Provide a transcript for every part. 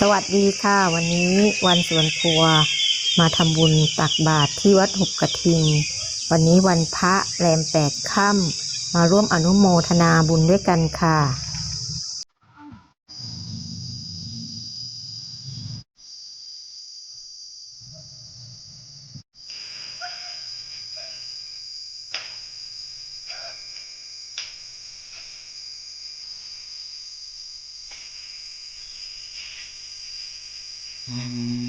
สวัสดีค่ะ วันนี้วันสวนครัว มาทำบุญตักบาตรที่วัดหุบกระทิง วันนี้วันพระแรมแปดค่ำมาร่วมอนุโมทนาบุญด้วยกันค่ะ ภ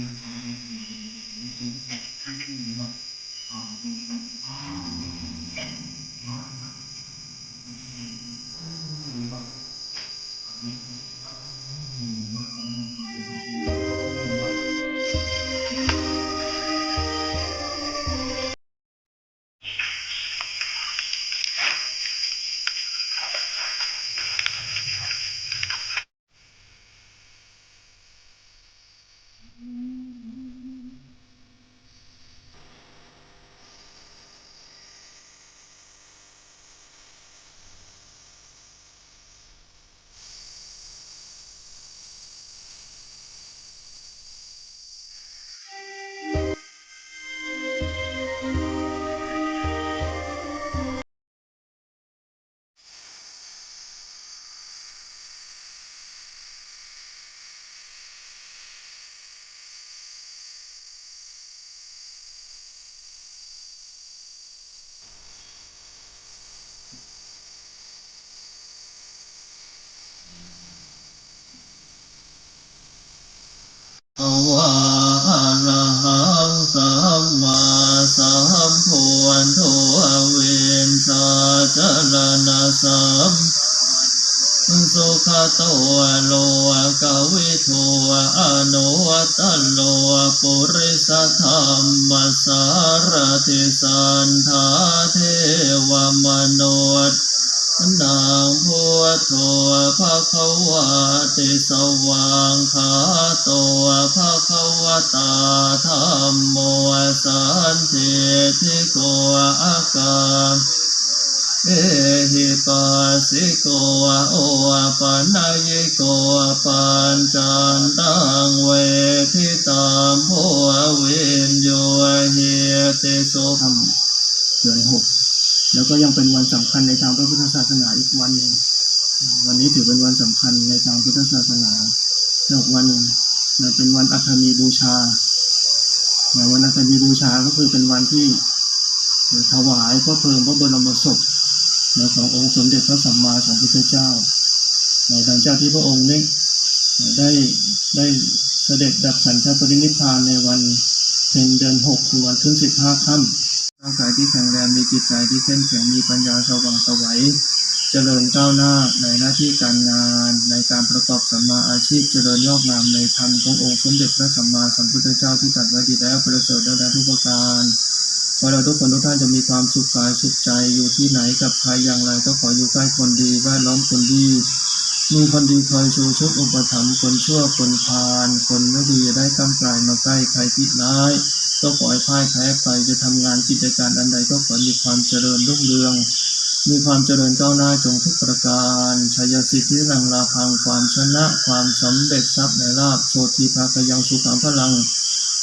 โตโลกวิโทอนุตโลปุริสธรรมสารติสันทาเทวมนุษย์นางพุทโธภะคะวะติสว่างขาโตภะคะวะตา สิโกโอปะนายโกปัญจันตังเวทิตามโพวินโยเหียติสุทำเดือนหกแล้วก็ยังเป็นวันสำคัญในทางพระพุทธศาสนาอีกวันหนึ่งวันนี้ถือเป็นวันสำคัญในทางพุทธศาสนาแล้ววันนเป็นวันอัฐมีบูชาวันอัฐมีบูชาก็คือเป็นวันที่ถวายพระเพลิงพระบรมศพ นะขององค์สมเด็จพระสัมมาสัมพุทธเจ้าในหลังจากที่พระองค์ได้ได้ได้เสด็จดับขันธปรินิพพานในวันเพ็ญเดือนหกคือวันขึ้นสิบห้าค่ำร่างกายที่แข็งแรงมีจิตใจที่เข้มแข็งมีปัญญาสว่างสวัยเจริญก้าวหน้าในหน้าที่การงานในการประกอบสัมมาอาชีพเจริญยอกงามในธรรมขององค์สมเด็จพระสัมมาสัมพุทธเจ้าที่ตรัสไว้ดีแล้วประเสริฐแล้วทุกประการ ขอเราทุกคนทุกท่านจะมีความสุขกายสุขใจอยู่ที่ไหนกับใครอย่างไร ก็ขออยู่ใกล้คนดีแวดล้อมคนดีมีคนดีคอยชูชุบอุปถัมภ์คนชั่วคนพาลคนไม่ดีได้กำกลายมาใกล้ใครพิษร้ายก็ขอให้พ่ายแพ้ไปจะทำงานกิจการอันใดก็ขอมีความเจริญรุ่งเรือง มีความเจริญก้าวหน้าจงทุกประการชัยสิทธิรังลาพังความชนะ ความสำเร็จทรัพย์ในลาภโสติภากยังสุขังพลัง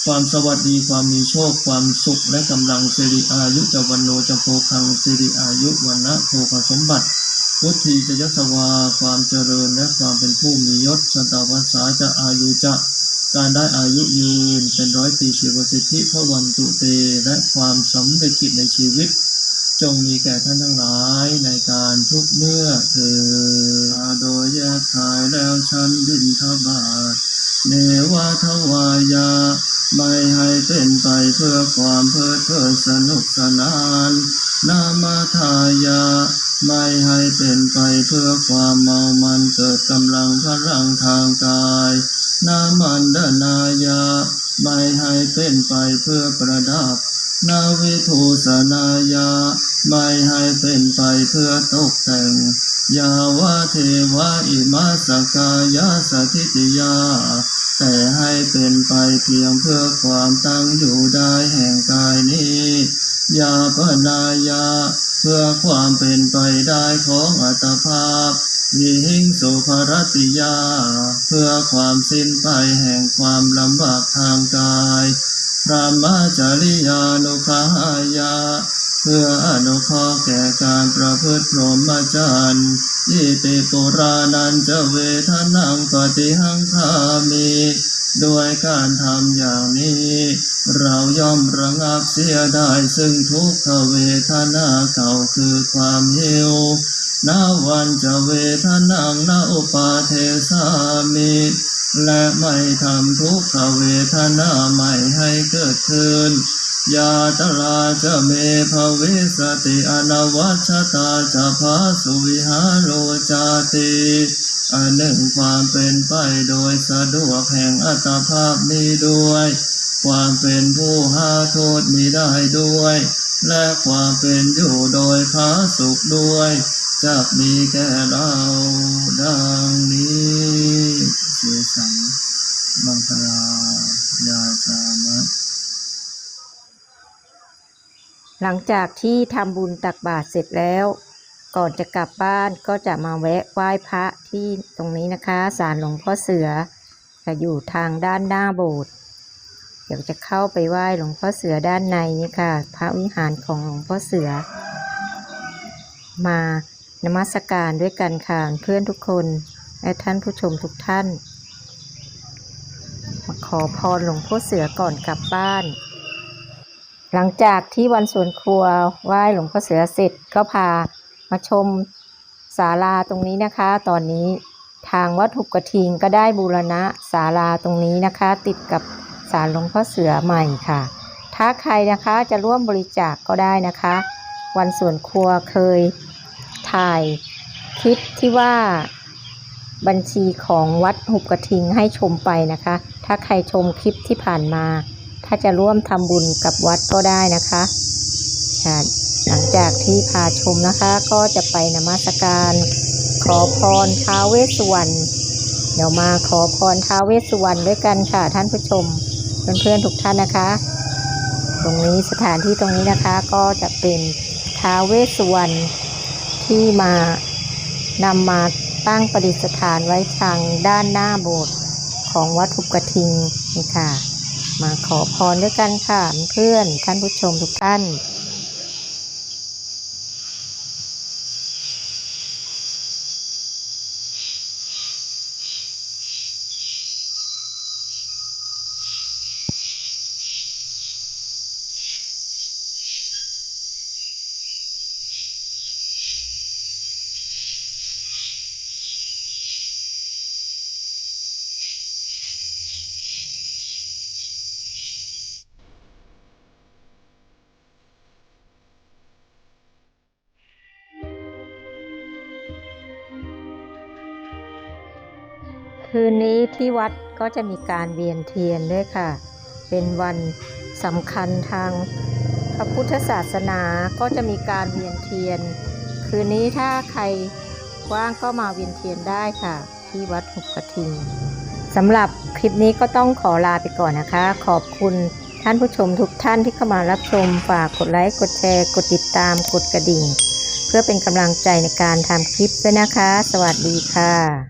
ความสวัสดีความมีโชค ความสุขและกำลังสิริอายุจวันโนจะโพคังสิริอายุวันนะโภคสมบัติพุทธีจะยศวา ความเจริญและความเป็นผู้มียศสตาวัสาจะอายุจะ การได้อายุยืนเป็นร้อยปีชีวสิทธิพระวันตุเตและความสำเร็จกิจในชีวิต จงมีแก่ท่านทั้งหลายในการทุกเมื่อเธอโดยแยกขายแล้วฉันบินทบาทเนวาทวายา ไปเพื่อความเพลิดเพลินสนุกสนาน นามาทายา ไม่ให้เป็นไปเพื่อความเมามันเกิดกำลังพลังทางกาย นามันดานายา ไม่ให้เป็นไปเพื่อประดับ นาวิทูสนายา ไม่ให้เป็นไปเพื่อตกแต่ง ยาวะเทวะอิมาสกายาสถิติยา แต่ให้เป็นไปเพียงเพื่อความตั้งอยู่ได้แห่งกายนี้ยาปนายา เพื่อความเป็นไปได้ของอัตภาพวิหิงสุภรติยา เพื่อความสิ้นไปแห่งความลำบากทางกายระมาจริยานุภายา เพื่ออนุเคราะห์แก่การประพฤติพรหมจรรย์ อิติปุรานันจะเวทนังปฏิหังคามิด้วยการทำอย่างนี้ เราย่อมระงับเสียได้ซึ่งทุกขเวทนาเก่าคือความหิวนาวันจะเวทนังนาอุปาเทสามิและไม่ทำทุกขเวทนาใหม่ให้เกิดขึ้น ยาตลาจะเมภวิสติอนวัชตาจะพาสุวิหารโลจาติอันหนึ่งความเป็นไปโดยสะดวกแห่งอัตภาพนี้ด้วย ความเป็นผู้หาโทษมีได้ด้วย และความเป็นอยู่โดยพาสุขด้วยจะมีแก่เราดังนี้ เสสังมังคลายาจามะ หลังจากที่ทำบุญตักบาตรเสร็จแล้ว ก่อนจะกลับบ้านก็จะมาแวะไหว้พระที่ตรงนี้นะคะศาลหลวงพ่อเสือจะอยู่ทางด้านหน้าโบสถ์เดี๋ยวจะเข้าไปไหว้หลวงพ่อเสือด้านในนี่ค่ะ พระวิหารของหลวงพ่อเสือ มานมัสการด้วยกันค่ะเพื่อนทุกคนและท่านผู้ชมทุกท่าน มาขอพรหลวงพ่อเสือก่อนกลับบ้าน หลังจากที่วันสวนครัวไหว้หลวงพ่อเสือเสร็จก็พามาชมศาลาตรงนี้นะคะ ตอนนี้ทางวัดหุบกระทิงก็ได้บูรณะศาลาตรงนี้นะคะ ติดกับศาลหลวงพ่อเสือใหม่ค่ะ ถ้าใครนะคะจะร่วมบริจาคกก็ได้นะคะ วันสวนครัวเคยถ่ายคลิปที่ว่าบัญชีของวัดหุบกระทิงให้ชมไปนะคะ ถ้าใครชมคลิปที่ผ่านมา ถ้าจะร่วมทำบุญกับวัดก็ได้นะคะหลังจากที่พาชมนะคะก็จะไปนมัสการ ขอพรท้าวเวสสุวรรณเดี๋ยวมาขอพรท้าวเวสสุวรรณด้วยกันค่ะท่านผู้ชมเพื่อนๆทุกท่านนะคะ ตรงนี้สถานที่ตรงนี้นะคะก็จะเป็นท้าวเวสสุวรรณที่มานำมาตั้งประดิษฐานไว้ทางด้านหน้าโบสถ์ของวัดทุกกระทิงนี่ค่ะ มาขอพรด้วยกันค่ะเพื่อนท่านผู้ชมทุกท่าน คืนนี้ที่วัดก็จะมีการเวียนเทียนด้วยค่ะ เป็นวันสำคัญทางพระพุทธศาสนาก็จะมีการเวียนเทียน คืนนี้ถ้าใครว่างก็มาเวียนเทียนได้ค่ะ ที่วัดหุบกระทิงสำหรับคลิปนี้ก็ต้องขอลาไปก่อนนะคะ ขอบคุณท่านผู้ชมทุกท่านที่เข้ามารับชมฝากกดไลค์กดแชร์กดติดตามกดกระดิ่ง เพื่อเป็นกำลังใจในการทำคลิปด้วยนะคะ สวัสดีค่ะ